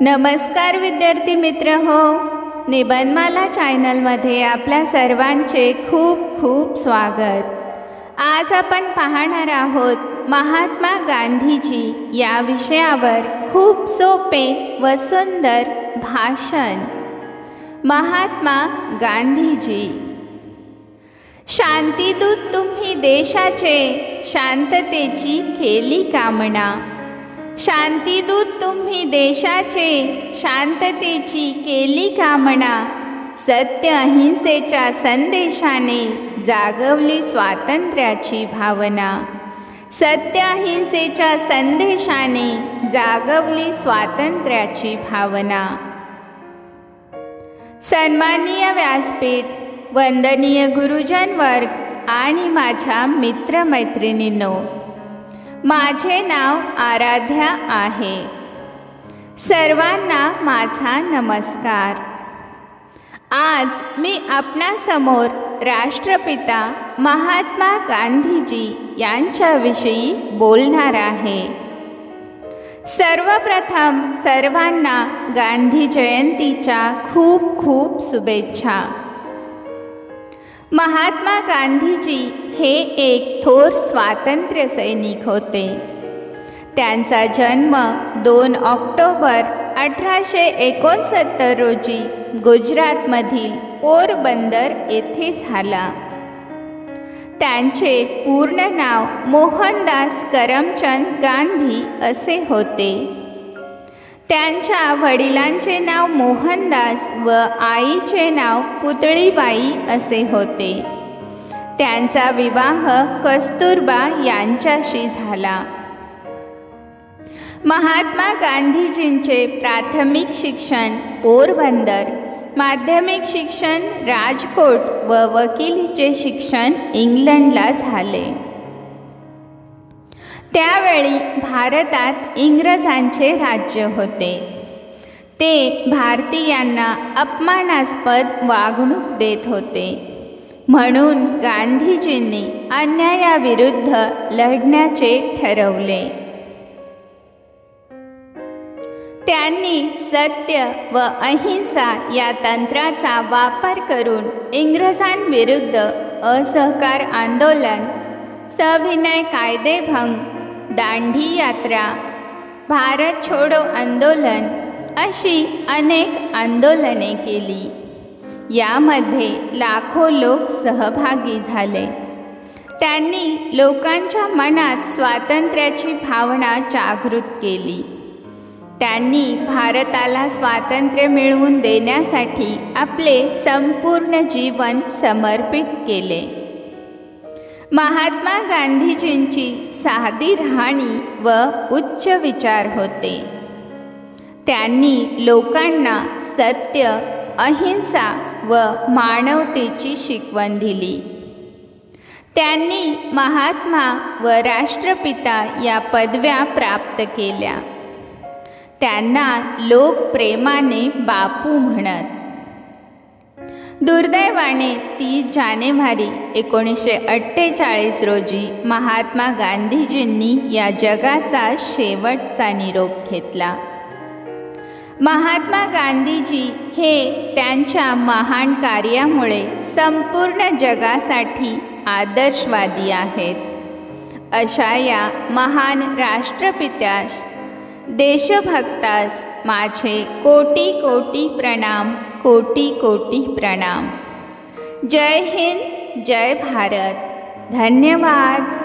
नमस्कार विद्यार्थी मित्र हो निबंधमाला चॅनलमध्ये आपल्या सर्वांचे खूप खूप स्वागत. आज आपण पाहणार आहोत महात्मा गांधीजी या विषयावर खूप सोपे व सुंदर भाषण. महात्मा गांधीजी. शांतीदूत तुम्ही देशाचे शांततेची केली कामना. शांतीदूत तुम्ही देशाचे शांततेची केली कामना. सत्य अहिंसेच्या संदेशाने जागवली स्वातंत्र्याची भावना. सत्य अहिंसेच्या संदेशाने जागवली स्वातंत्र्याची भावना. सन्माननीय व्यासपीठ वंदनीय गुरुजन वर्ग आणि माझ्या मित्रमैत्रिणींनो माझे नाव आराध्या आहे. सर्वांना माझा नमस्कार. आज मी आपणासमोर राष्ट्रपिता महात्मा गांधीजी यांच्याविषयी बोलणार आहे. सर्वप्रथम सर्वांना गांधी जयंतीच्या खूप खूप शुभेच्छा. महात्मा गांधीजी हे एक थोर स्वातंत्र्य सैनिक होते. त्यांचा जन्म दोन ऑक्टोबर अठराशे एकोणसत्तर रोजी गुजरातमधील पोरबंदर येथे झाला. त्यांचे पूर्ण नाव मोहनदास करमचंद गांधी असे होते. त्यांच्या वडिलांचे नाव मोहनदास व आईचे नाव पुतळीबाई असे होते. त्यांचा विवाह कस्तुरबा यांच्याशी झाला. महात्मा गांधीजींचे प्राथमिक शिक्षण पोरबंदर माध्यमिक शिक्षण राजकोट व वकिलीचे शिक्षण इंग्लंडला झाले. त्यावेळी भारतात इंग्रजांचे राज्य होते. ते भारतीयांना अपमानास्पद वागणूक देत होते. म्हणून गांधीजींनी अन्यायाविरुद्ध लढण्याचे ठरवले. त्यांनी सत्य व अहिंसा या तंत्राचा वापर करून इंग्रजांविरुद्ध असहकार आंदोलन सविनय कायदेभंग दांडी यात्रा. भारत छोडो आंदोलन अशी अनेक आंदोलने केली. यामध्ये लाखो लोक सहभागी झाले. त्यांनी लोकांच्या मनात स्वातंत्र्याची भावना जागृत केली. त्यांनी भारताला स्वातंत्र्य मिळवून देण्यासाठी आपले संपूर्ण जीवन समर्पित केले. महात्मा गांधीजींची साधी राहणी व उच्च विचार होते. त्यांनी लोकांना सत्य अहिंसा व मानवतेची शिकवण दिली. त्यांनी महात्मा व राष्ट्रपिता या पदव्या प्राप्त केल्या. त्यांना लोक प्रेमाने बापू म्हणत दुर्दैवाने तीस जानेवारी एकोणीसशे अठ्ठेचाळीस रोजी महात्मा गांधीजींनी या जगाचा शेवटचा निरोप घेतला. महात्मा गांधीजी हे त्यांच्या महान कार्यामुळे संपूर्ण जगासाठी आदर्शवादी आहेत. अशा या महान राष्ट्रपित्यास देशभक्तास माझे कोटी कोटी प्रणाम कोटी कोटी प्रणाम. जय हिंद जय भारत. धन्यवाद.